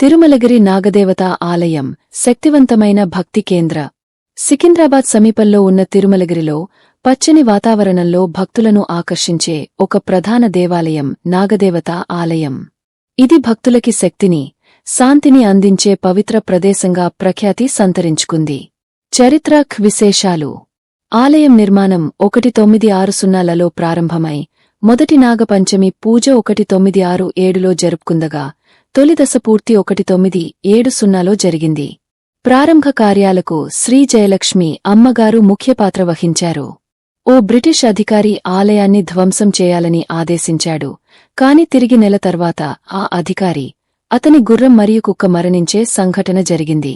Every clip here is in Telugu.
తిరుమలగిరి నాగదేవత ఆలయం శక్తివంతమైన భక్తి కేంద్ర. సికింద్రాబాద్ సమీపంలో ఉన్న తిరుమలగిరిలో పచ్చని వాతావరణంలో భక్తులను ఆకర్షించే ఒక ప్రధాన దేవాలయం నాగదేవత ఆలయం. ఇది భక్తులకి శక్తిని శాంతిని అందించే పవిత్ర ప్రదేశంగా ప్రఖ్యాతి సంతరించుకుంది. చరిత్రక్ విశేషాలు. ఆలయం నిర్మాణం ఒకటి తొమ్మిది ఆరు సున్నాలలో ప్రారంభమై మొదటి నాగపంచమి పూజ ఒకటి తొమ్మిది ఆరు ఏడులో జరుపుకుందగా తొలి దశ పూర్తి ఒకటి తొమ్మిది ఏడు సున్నాలో జరిగింది. ప్రారంభ కార్యాలకు శ్రీ జయలక్ష్మి అమ్మగారు ముఖ్య పాత్ర వహించారు. ఓ బ్రిటిష్ అధికారి ఆలయాన్ని ధ్వంసం చేయాలని ఆదేశించాడు. కాని తిరిగి నెల తర్వాత ఆ అధికారి అతని గుర్రం మరియు కుక్క మరణించే సంఘటన జరిగింది.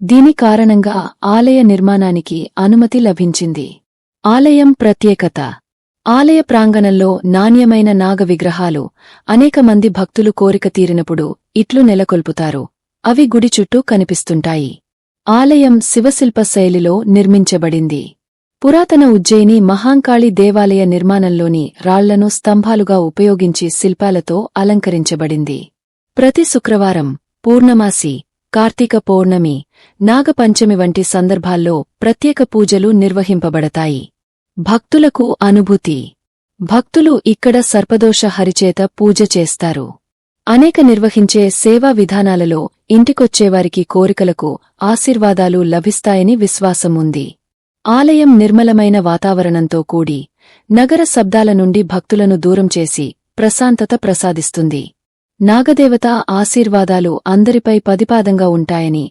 దీని కారణంగా ఆలయ నిర్మాణానికి అనుమతి లభించింది. ఆలయం ప్రత్యేకత. ఆలయ ప్రాంగణంలో నాణ్యమైన నాగ విగ్రహాలు అనేక మంది భక్తులు కోరిక తీరినప్పుడు ఇట్లు నెలకొల్పుతారు. అవి గుడి చుట్టూ కనిపిస్తుంటాయి. ఆలయం శివశిల్ప శైలిలో నిర్మించబడింది. పురాతన ఉజ్జయిని మహాంకాళి దేవాలయ నిర్మాణంలోని రాళ్ళను స్తంభాలుగా ఉపయోగించి శిల్పాలతో అలంకరించబడింది. ప్రతి శుక్రవారం పూర్ణమాసి కార్తీక పౌర్ణమి నాగపంచమి వంటి సందర్భాల్లో ప్రత్యేక పూజలు నిర్వహింపబడతాయి. భక్తులకు అనుభూతి. భక్తులు ఇక్కడ సర్పదోష హరిచేత పూజ చేస్తారు. అనేక నిర్వహించే సేవా విధానాలలో ఇంటికొచ్చేవారికి కోరికలకు ఆశీర్వాదాలు లభిస్తాయని విశ్వాసం ఉంది ఆలయం నిర్మలమైన వాతావరణంతో కూడి నగర శబ్దాల నుండి భక్తులను దూరం చేసి ప్రశాంతత ప్రసాదిస్తుంది. నాగదేవత ఆశీర్వాదాలు అందరిపై పదిపాదంగా ఉంటాయని